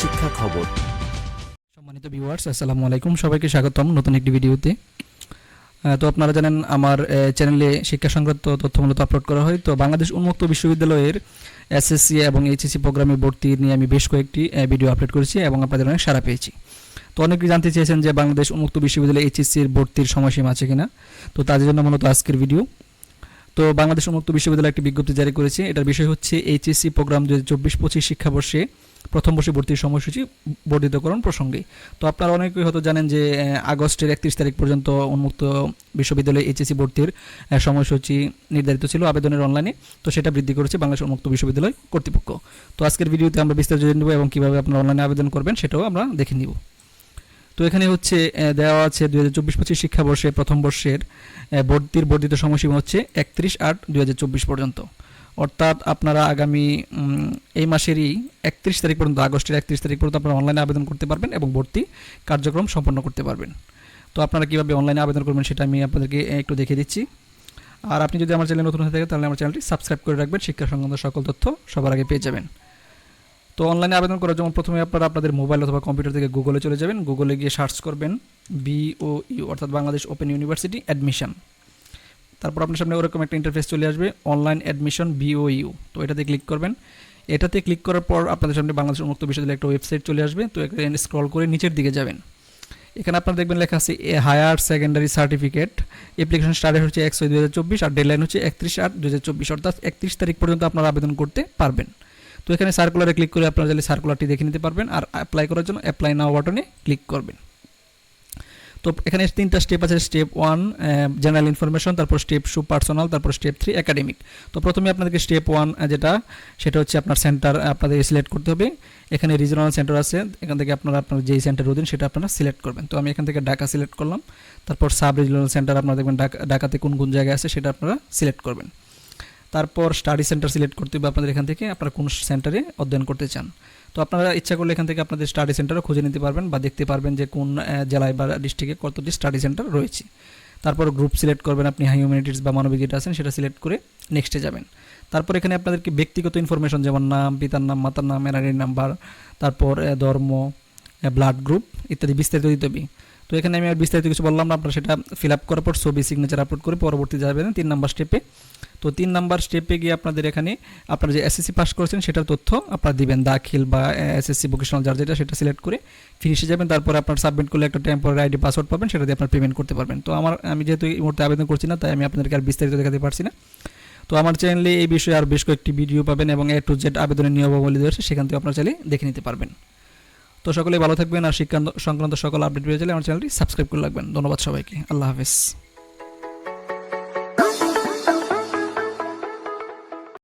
শিক্ষা খবর। সম্মানিত ভিউয়ার্স আসসালামু আলাইকুম। সবাইকে স্বাগতম নতুন একটি ভিডিওতে। তো আপনারা জানেন, আমার চ্যানেলে শিক্ষা সংক্রান্ত তথ্য মূলত আপলোড করা হয়। তো বাংলাদেশ উন্মুক্ত বিশ্ববিদ্যালয়ের এসএসসি এবং এইচএসসি প্রোগ্রামে ভর্তি নিয়ে আমি বেশ কয়েকটি ভিডিও আপলোড করেছি এবং আপনাদের অনেক সাড়া পেয়েছি। তো অনেকেই জানতে চেয়েছেন যে বাংলাদেশ উন্মুক্ত বিশ্ববিদ্যালয়ে এইচএসসির ভর্তির সময়সীমা আছে কিনা। তো তাদের জন্য মূলত আজকের ভিডিও তো বাংলাদেশ উন্মুক্ত বিশ্ববিদ্যালয় একটি বিজ্ঞপ্তি জারি করেছে। এটার বিষয় হচ্ছে এইচএসসি প্রোগ্রাম দু হাজার চব্বিশ পঁচিশ শিক্ষাবর্ষে প্রথম বর্ষে ভর্তির সময়সূচি বর্ধিতকরণ প্রসঙ্গে। তো আপনারা অনেকেই হয়তো জানেন যে আগস্টের একত্রিশ তারিখ পর্যন্ত উন্মুক্ত বিশ্ববিদ্যালয়ে এইচএসসি ভর্তির সময়সূচি নির্ধারিত ছিল আবেদনের অনলাইনে। তো সেটা বৃদ্ধি করেছে বাংলাদেশ উন্মুক্ত বিশ্ববিদ্যালয় কর্তৃপক্ষ। তো আজকের ভিডিওতে আমরা বিস্তারিত জেনে নেব এবং কীভাবে আপনারা অনলাইনে আবেদন করবেন সেটাও আমরা দেখে নিব। তো এখানে হচ্ছে দেওয়া আছে দুই হাজার চব্বিশ পঁচিশ শিক্ষাবর্ষে প্রথম বর্ষের ভর্তির বর্ধিত সময়সীমা হচ্ছে একত্রিশ আট দুই পর্যন্ত। অর্থাৎ আপনারা আগামী এই মাসেরই একত্রিশ তারিখ পর্যন্ত, আগস্টের একত্রিশ তারিখ পর্যন্ত আপনারা অনলাইনে আবেদন করতে পারবেন এবং ভর্তি কার্যক্রম সম্পন্ন করতে পারবেন। তো আপনারা কীভাবে অনলাইনে আবেদন করবেন সেটা আমি আপনাদেরকে একটু দেখিয়ে দিচ্ছি। আর আপনি যদি আমার চ্যানেল নতুন হয়ে থাকেন, তাহলে আমার চ্যানেলটি সাবস্ক্রাইব করে রাখবেন। শিক্ষা সংক্রান্ত সকল তথ্য সবার আগে পেয়ে যাবেন। তো অনলাইনে আবেদন করার জন্য প্রথমে আপনারা আপনাদের মোবাইল অথবা কম্পিউটার থেকে গুগলে চলে যাবেন। গুগলে গিয়ে সার্চ করবেন বিও ইউ অর্থাৎ বাংলাদেশ ওপেন ইউনিভার্সিটি অ্যাডমিশন তারপর আপনার সামনে ওরকম একটা ইন্টারফেস চলে আসবে অনলাইন অ্যাডমিশন বিওইউ তো এটাতে ক্লিক করবেন। এটাতে ক্লিক করার পর আপনাদের সামনে বাংলাদেশ উন্মুক্ত বিশ্ববিদ্যালয় একটা ওয়েবসাইট চলে আসবে। তো এখানে স্ক্রল করে নিচের দিকে যাবেন। এখানে আপনারা দেখবেন লেখা আছে এ higher secondary certificate application start হচ্ছে একশো দুই হাজার চব্বিশ আর ডেডলাইন হচ্ছে একত্রিশ আট দু হাজার চব্বিশ। অর্থাৎ একত্রিশ তারিখ পর্যন্ত আপনারা আবেদন করতে পারবেন। তো এখানে সার্কুলারে ক্লিক করে আপনারা চাইলে সার্কুলারটি দেখে নিতে পারবেন আর অ্যাপ্লাই করার জন্য অ্যাপ্লাই নাও বাটনে ক্লিক করবেন। তো এখানে তিনটা স্টেপ আছে স্টেপ ওয়ান জেনারেল ইনফরমেশন তারপর স্টেপ টু পার্সোনাল তারপর স্টেপ থ্রি একাডেমিক তো প্রথমে আপনাদেরকে স্টেপ ওয়ান যেটা, সেটা হচ্ছে আপনার সেন্টার আপনাদের সিলেক্ট করতে হবে। এখানে রিজনাল সেন্টার আছে, এখান থেকে আপনারা, আপনার যেই সেন্টার ওদিন সেটা আপনারা সিলেক্ট করবেন। তো আমি এখান থেকে ঢাকা সিলেক্ট করলাম। তারপর সাব রিজনাল সেন্টার আপনারা দেখবেন ঢাকা, ঢাকাতে কোন কোন জায়গায় আছে, সেটা আপনারা সিলেক্ট করবেন। তারপর স্টাডি সেন্টার সিলেক্ট করতে হবে আপনাদের এখান থেকে, আপনারা কোন সেন্টারে অধ্যয়ন করতে চান। তো আপনারা ইচ্ছা করলে এখান থেকে আপনাদের স্টাডি সেন্টারও খুঁজে নিতে পারবেন বা দেখতে পারবেন যে কোন জেলায় বা ডিস্ট্রিক্টে কতটি স্টাডি সেন্টার রয়েছে। তারপর গ্রুপ সিলেক্ট করবেন আপনি হিউম্যানিটিস বা মানবিক যেটা আছেন সেটা সিলেক্ট করে নেক্সটে যাবেন। তারপর এখানে আপনাদেরকে ব্যক্তিগত ইনফরমেশন যেমন নাম, পিতার নাম, মাতার নাম এনআরআই নাম্বার তারপর ধর্ম ব্লাড গ্রুপ ইত্যাদি বিস্তারিত দিতে হবে। তো এখানে আমি আর বিস্তারিত কিছু বললাম না, আপনারা সেটা ফিল আপ করার পর ছবি সিগনেচার আপলোড করে পরবর্তী যাবেন তিন নাম্বার স্টেপে তো তিন নাম্বার স্টেপে গিয়ে আপনাদের এখানে আপনারা যে এসএসসি পাস করেছেন সেটার তথ্য আপনারা দিবেন, দাখিল বা এসএসসি ভোকেশনাল যার যেটা সেটা সিলেক্ট করে ফিনিশে যাবেন, তারপর আপনার সাবমিট করলে একটা টেম্পোরারি আইডি পাসওয়ার্ড পাবেন, সেটা দিয়ে আপনার পেমেন্ট করতে পারবেন। তো আমার, আমি যেহেতু এই মুহূর্তে আবেদন করছি না, তাই আমি আপনাদেরকে আর বিস্তারিত দেখাতে পারছি না। তো আমার চ্যানেলে এই বিষয়ে আর বেশ কয়েকটি ভিডিও পাবেন এবং এ টু জেড আবেদনের নিয়মাবলী রয়েছে, সেখান থেকে আপনারা চাইলে দেখে নিতে পারবেন। তো সকলেই ভালো থাকবেন আর শিক্ষা সংক্রান্ত সকল আপডেট পেয়ে চাইলে আমার চ্যানেলটি সাবস্ক্রাইব করে রাখবেন। ধন্যবাদ সবাইকে। আল্লাহ হাফেজ।